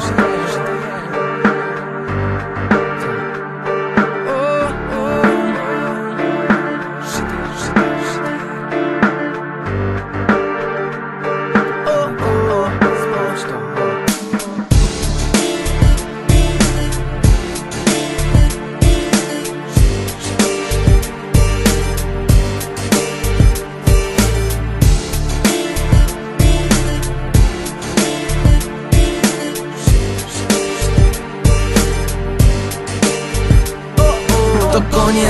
Christ.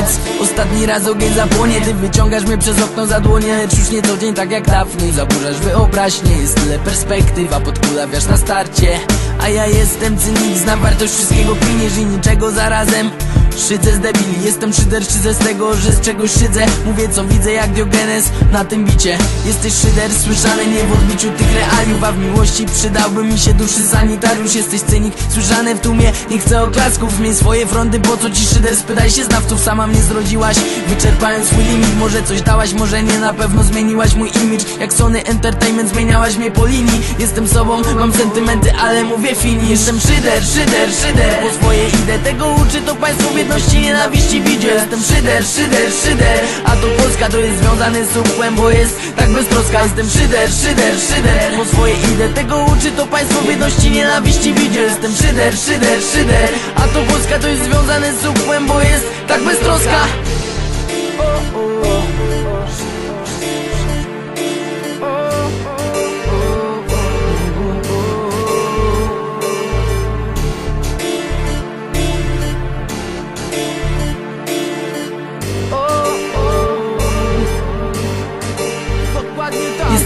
Koniec. Ostatni raz ogień zapłonie Ty wyciągasz mnie przez okno za dłonie. Lecz już nie co dzień tak jak dawniej. Zaburzasz wyobraźnię Jest tyle perspektyw, a podkulawiasz na starcie. A ja jestem cynik, znam wartość wszystkiego Kliniesz i niczego zarazem Szydzę z debili, jestem szyder, szydzę z tego, że z czegoś szydzę. Mówię co widzę jak Diogenes na tym bicie. Jesteś szyder, słyszany nie w odbiciu tych realiów A w miłości przydałby mi się duszy sanitariusz. Jesteś cynik, słyszany w tłumie, nie chcę oklasków. Zmień swoje fronty, po co ci szyder, spytaj się znawców Sama mnie zrodziłaś, wyczerpając swój limit Może coś dałaś, może nie, na pewno zmieniłaś mój image. Jak Sony Entertainment zmieniałaś mnie po linii. Jestem sobą, mam sentymenty, ale mówię fini. Jestem szyder, szyder, szyder Po swoje idę, tego uczy to państwo biedności, nienawiści widzie Jestem szyder, szyder, szyder. A to Polska to jest związany z upłem, bo jest tak beztroska. Jestem szyder, szyder, szyder. Po swoje idę, tego uczy to państwo biedności, nienawiści widzie Jestem szyder, szyder, szyder. A to Polska to jest związany z upłem, bo jest tak beztroska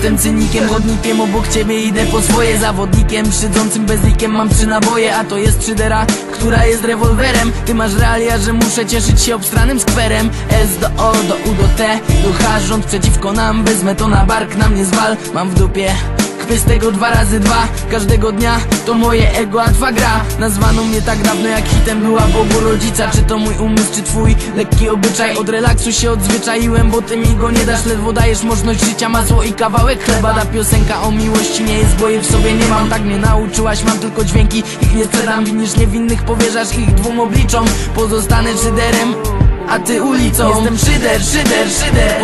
Jestem cynikiem, chodnikiem, obok ciebie idę po swoje. Zawodnikiem, szydzącym bezlikiem mam trzy naboje A to jest przydera, która jest rewolwerem. Ty masz realia, że muszę cieszyć się obstranym skwerem. S do O, do U, do T, do H Rząd przeciwko nam, wezmę to na bark, na mnie zwal. Mam w dupie Kwy z tego dwa razy dwa Każdego dnia to moje ego, a twa gra. Nazwano mnie tak dawno jak hitem była Bogu rodzica. Czy to mój umysł, czy twój? Lekki obyczaj. Od relaksu się odzwyczaiłem, bo ty mi go nie dasz. Ledwo dajesz możliwość życia, masło i kawałek chleba. Ta piosenka o miłości nie jest, bo jej w sobie nie mam. Tak mnie nauczyłaś, mam tylko dźwięki. Ich nie sprzedam, winisz niewinnych, powierzasz ich dwóm obliczom. Pozostanę szyderem a ty ulicą. Jestem szyder, szyder, szyder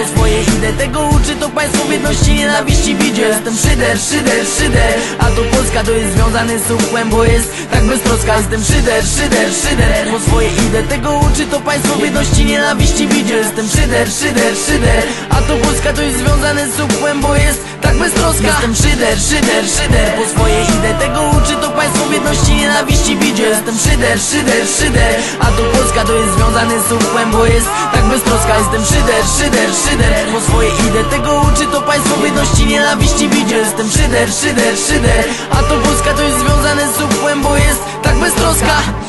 państwo biedności, nienawiści widzie. Jestem szyder, szyder, szyder. A to Polska to jest związany z upłem, bo jest tak beztroska. Jestem szyder, szyder, szyder. Po swoje idę, tego uczy to państwo biedności, nienawiści widzie. Jestem szyder, szyder, szyder. A to Polska to jest związany z upłem, bo jest tak beztroska. Jestem szyder, szyder, szyder. Po swoje idę, tego uczy to państwo biedności, nienawiści widzie. Jestem szyder, szyder, szyder. A to Polska to jest związany z upłem, bo jest tak beztroska. Jestem szyder, szyder, szyder biedności, nienawiści widzie Jestem szyder, szyder, szyder. A to Polska to jest związany z upłem, bo jest tak beztroska